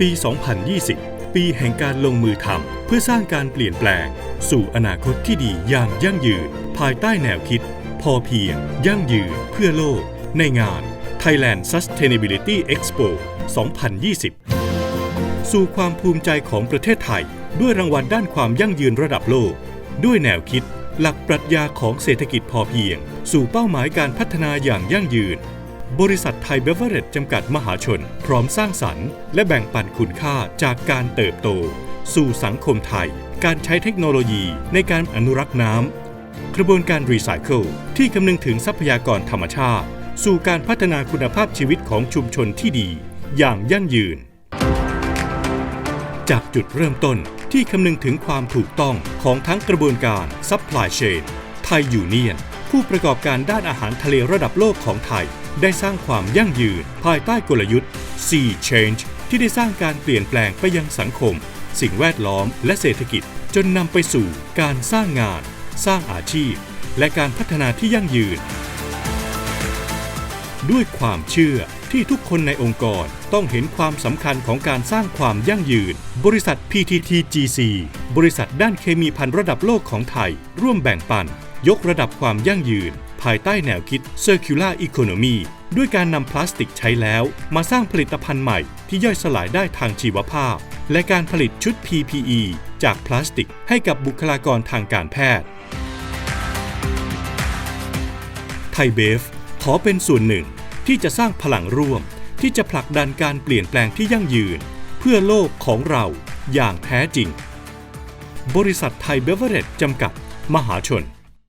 ปี 2020 ปีแห่งการลงมือทำเพื่อสร้างการเปลี่ยนแปลง สู่อนาคตที่ดีอย่างยั่งยืน ภายใต้แนวคิด พอเพียง ยั่งยืน เพื่อโลก ในงาน Thailand Sustainability Expo 2020 สู่ความภูมิใจของประเทศไทย ด้วยรางวัลด้านความยั่งยืนระดับโลก ด้วยแนวคิด หลักปรัชญาของเศรษฐกิจพอเพียง สู่เป้าหมายการพัฒนาอย่างยั่งยืน บริษัทไทยเบเวอร์เรจจำกัดมหาชน พร้อมสร้างสรรค์และแบ่งปันคุณค่าจากการเติบโต สู่สังคมไทย การใช้เทคโนโลยีในการอนุรักษ์น้ำกระบวนการรีไซเคิลที่คำนึงถึงทรัพยากรธรรมชาติ สู่การพัฒนาคุณภาพชีวิตของชุมชนที่ดี อย่างยั่งยืน จากจุดเริ่มต้นที่คำนึงถึงความถูกต้องของทั้งกระบวนการซัพพลายเชนไทยยูเนียน ผู้ประกอบการด้านอาหารทะเลระดับโลกของไทย ได้สร้างความยั่งยืน ภายใต้กลยุทธ์ Sea Change ที่ได้สร้างการเปลี่ยนแปลงไปยังสังคม สิ่งแวดล้อมและเศรษฐกิจ จนนำไปสู่การสร้างงาน สร้างอาชีพ และการพัฒนาที่ยั่งยืน ด้วยความเชื่อที่ทุกคนในองค์กรต้องเห็นความสำคัญของการสร้างความยั่งยืน บริษัท PTTGC บริษัทด้านเคมีภัณฑ์ระดับโลกของไทย ร่วมแบ่งปัน ยกระดับความยั่งยืน ภายใต้แนวคิด Circular Economy ด้วยการนำพลาสติกใช้แล้ว มาสร้างผลิตภัณฑ์ใหม่ที่ย่อยสลายได้ทางชีวภาพ และการผลิตชุด PPE จากพลาสติกให้กับบุคลากรทางการแพทย์ ไทยเบฟขอเป็นส่วนหนึ่งที่จะสร้างพลังร่วม ที่จะผลักดันการเปลี่ยนแปลงที่ยั่งยืน เพื่อโลกของเราอย่างแท้จริง บริษัทไทยเบเวอร์เรจจำกัด มหาชน